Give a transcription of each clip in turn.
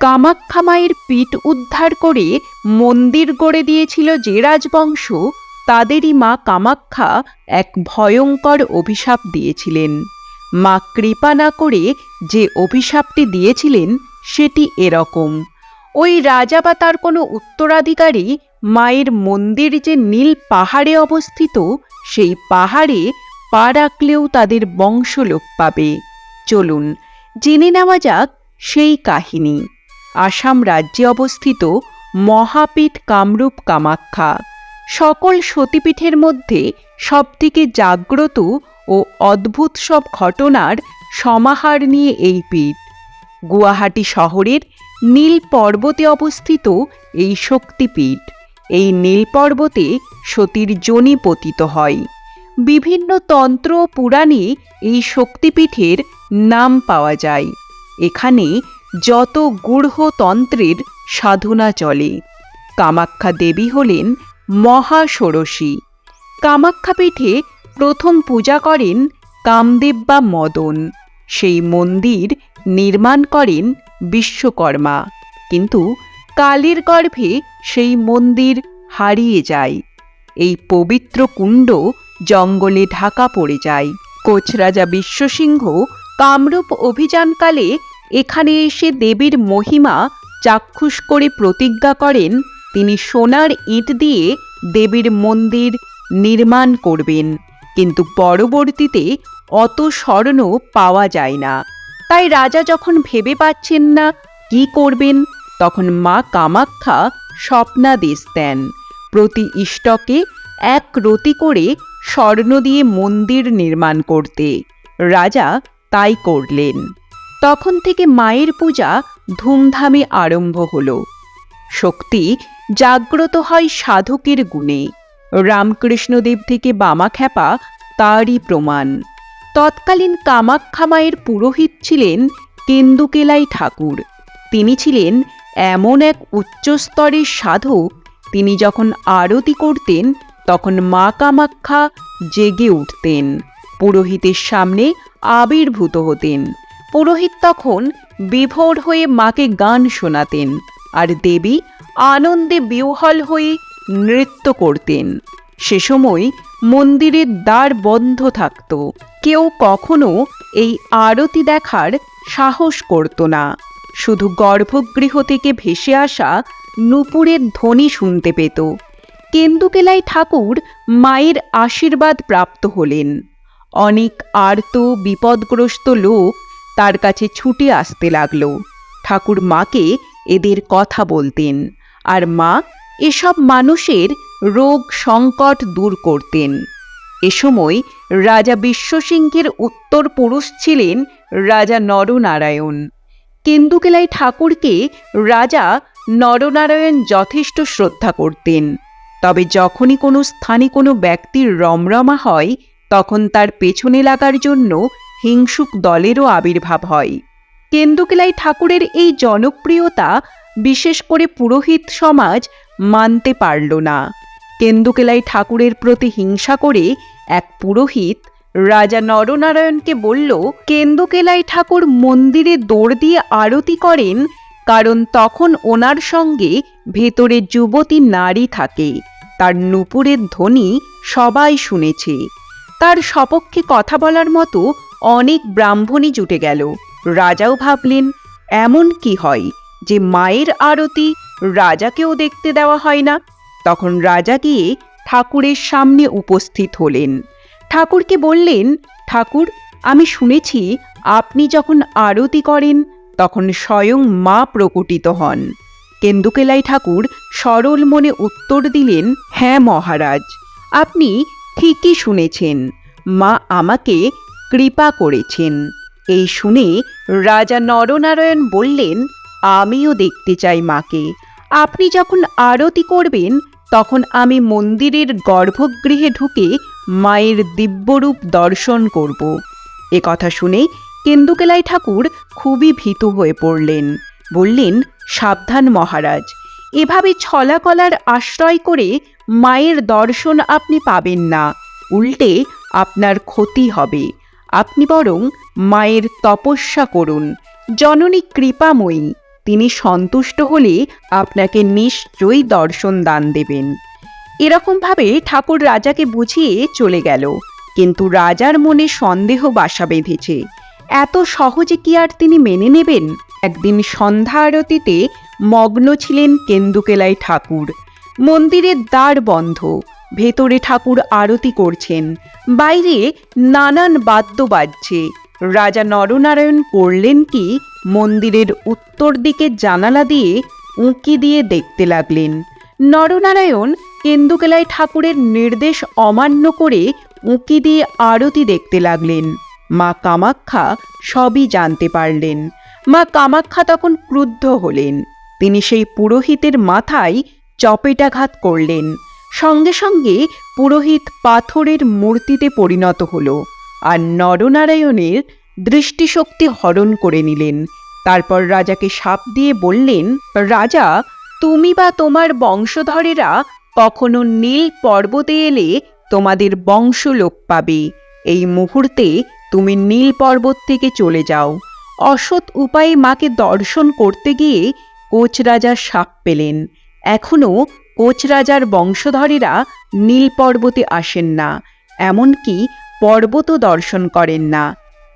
কামাখ্যা মায়ের পিঠ উদ্ধার করে মন্দির গড়ে দিয়েছিল যে রাজবংশ, তাদেরই মা কামাখ্যা এক ভয়ঙ্কর অভিশাপ দিয়েছিলেন। মা কৃপা না করে যে অভিশাপটি দিয়েছিলেন, সেটি এরকম। ওই রাজা বা তার কোনো উত্তরাধিকারী মায়ের মন্দির যে নীল পাহাড়ে অবস্থিত, সেই পাহাড়ে পা রাখলেও তাদের বংশলোপ পাবে। চলুন, জেনে নেওয়া যাক সেই কাহিনী। আসাম রাজ্যে অবস্থিত মহাপীঠ কামরূপ কামাখ্যা। সকল সতীপীঠের মধ্যে সবথেকে জাগ্রত ও অদ্ভুত সব ঘটনার সমাহার নিয়ে এই পীঠ। গুয়াহাটি শহরের নীল পর্বতে অবস্থিত এই শক্তিপীঠ। এই নীল পর্বতে সতীর যোনি পতিত হয়। বিভিন্ন তন্ত্র পুরাণে এই শক্তিপীঠের নাম পাওয়া যায়। এখানে যত গূঢ়তন্ত্রের সাধনা চলে। কামাখ্যা দেবী হলেন মহাষোড়শী। কামাখ্যা পীঠে প্রথম পূজা করেন কামদেব বা মদন। সেই মন্দির নির্মাণ করেন বিশ্বকর্মা। কিন্তু কালের গর্ভে সেই মন্দির হারিয়ে যায়। এই পবিত্র কুণ্ড জঙ্গলে ঢাকা পড়ে যায়। কোচরাজা বিশ্বসিংহ কামরূপ অভিযানকালে এখানে এসে দেবীর মহিমা চাক্ষুষ করে প্রতিজ্ঞা করেন, তিনি সোনার ইট দিয়ে দেবীর মন্দির নির্মাণ করবেন। কিন্তু পরবর্তীতে অত স্বর্ণ পাওয়া যায় না। তাই রাজা যখন ভেবে পাচ্ছেন না কি করবেন, তখন মা কামাখ্যা স্বপ্নাদেশ দেন। প্রতি ইষ্টকে এক রতি করে স্বর্ণ দিয়ে মন্দির নির্মাণ করতে। রাজা তাই করলেন। তখন থেকে মায়ের পূজা ধুমধামে আরম্ভ হল। শক্তি জাগ্রত হয় সাধকের গুণে। রামকৃষ্ণদেব থেকে বামাখ্যাপা তারই প্রমাণ। তৎকালীন কামাখ্যা মায়ের পুরোহিত ছিলেন কেন্দুকেলাই ঠাকুর। তিনি ছিলেন এমন এক উচ্চস্তরের সাধক, তিনি যখন আরতি করতেন, তখন মা কামাখ্যা জেগে উঠতেন। পুরোহিতের সামনে আবির্ভূত হতেন। পুরোহিত তখন বিভোর হয়ে মাকে গান শোনাতেন আর দেবী আনন্দে বিহ্বল হয়ে নৃত্য করতেন। সে সময় মন্দিরের দ্বার বন্ধ থাকত। কেউ কখনো এই আরতি দেখার সাহস করত না। শুধু গর্ভগৃহ থেকে ভেসে আসা নুপুরের ধ্বনি শুনতে পেত। কেন্দুকেলাই ঠাকুর মায়ের আশীর্বাদ প্রাপ্ত হলেন। অনেক আর্ত, বিপদগ্রস্ত লোক তার কাছে ছুটে আসতে লাগল। ঠাকুর মাকে এদের কথা বলতেন আর মা এসব মানুষের রোগ সংকট দূর করতেন। এ সময় রাজা বিশ্বসিংহের উত্তর পুরুষ ছিলেন রাজা নরনারায়ণ। কেন্দুকেলাই ঠাকুরকে রাজা নরনারায়ণ যথেষ্ট শ্রদ্ধা করতেন। তবে যখনই কোনো স্থানে কোনো ব্যক্তির রমরমা হয়, তখন তার পেছনে লাগার জন্য হিংসুক দলেরও আবির্ভাব হয়। কেন্দুকেলাই ঠাকুরের এই জনপ্রিয়তা বিশেষ করে পুরোহিত সমাজ মানতে পারল না। কেন্দুকেলাই ঠাকুরের প্রতি হিংসা করে এক পুরোহিত রাজা নরনারায়ণকে বলল, কেন্দুকেলাই ঠাকুর মন্দিরে দৌড় দিয়ে আরতি করেন, কারণ তখন ওনার সঙ্গে ভেতরে যুবতী নারী থাকে। তার নুপুরের ধ্বনি সবাই শুনেছে। তার সপক্ষে কথা বলার মতো অনেক ব্রাহ্মণী জুটে গেল। রাজাও ভাবলেন, এমন কি হয় যে মায়ের আরতি রাজাকেও দেখতে দেওয়া হয় না? তখন রাজা গিয়ে ঠাকুরের সামনে উপস্থিত হলেন। ঠাকুরকে বললেন, ঠাকুর, আমি শুনেছি আপনি যখন আরতি করেন, তখন স্বয়ং মা প্রকটিত হন। কেন্দুকেলাই ঠাকুর সরল মনে উত্তর দিলেন হ্যাঁ মহারাজ, আপনি ঠিকই শুনেছেন। মা আমাকে কৃপা করেছেন। এই শুনে রাজা নরনারায়ণ বললেন, আমিও দেখতে চাই মাকে। আপনি যখন আরতি করবেন, তখন আমি মন্দিরের গর্ভগৃহে ঢুকে মায়ের দিব্যরূপ দর্শন করব। এ কথা শুনে কেন্দুকেলাই ঠাকুর খুবই ভীত হয়ে পড়লেন। বললেন, সাবধান মহারাজ, এভাবে ছলাকলার আশ্রয় করে মায়ের দর্শন আপনি পাবেন না। উল্টে আপনার ক্ষতি হবে। আপনি বরং মায়ের তপস্যা করুন। জননী কৃপাময়ী, তিনি সন্তুষ্ট হলে আপনাকে নিশ্চয়ই দর্শন দান দেবেন। এরকমভাবে ঠাকুর রাজাকে বুঝিয়ে চলে গেল, কিন্তু রাজার মনে সন্দেহ বাসা বেঁধেছে। এত সহজে কি আর তিনি মেনে নেবেন? একদিন সন্ধ্যা আরতিতে মগ্ন ছিলেন কেন্দুকেলাই ঠাকুর। মন্দিরের দ্বার বন্ধ ভেতরে ঠাকুর আরতি করছেন। বাইরে নানান বাদ্য বাজছে। রাজা নরনারায়ণ করলেন কি? মন্দিরের উত্তর দিকে জানালা দিয়ে উঁকি দিয়ে দেখতে লাগলেন। নরনারায়ণ কেন্দুকেলাই ঠাকুরের নির্দেশ অমান্য করে উঁকি দিয়ে আরতি দেখতে লাগলেন। মা কামাখ্যা সবই জানতে পারলেন। মা কামাখ্যা তখন ক্রুদ্ধ হলেন। তিনি সেই পুরোহিতের মাথায় চপেটাঘাত করলেন। সঙ্গে সঙ্গে পুরোহিত পাথরের মূর্তিতে পরিণত হল আর নরনারায়ণের দৃষ্টিশক্তি হরণ করে নিলেন। তারপর রাজাকে সাপ দিয়ে বললেন, রাজা, তুমি বা তোমার বংশধরেরা কখনো নীল পর্বতে এলে তোমাদের বংশ লোপ পাবে। এই মুহূর্তে তুমি নীল পর্বত থেকে চলে যাও। অসৎ উপায়ে মাকে দর্শন করতে গিয়ে কোচ রাজা সাপ পেলেন। এখনও কোচ রাজার বংশধরেরা নীল পর্বতে আসেন না, এমনকি পর্বতও দর্শন করেন না।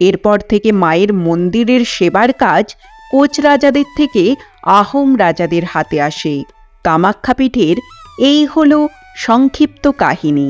এরপর থেকে মায়ের মন্দিরের সেবার কাজ কোচ রাজাদের থেকে আহোম রাজাদের হাতে আসে। কামাখ্যাপীঠের এই হল সংক্ষিপ্ত কাহিনী।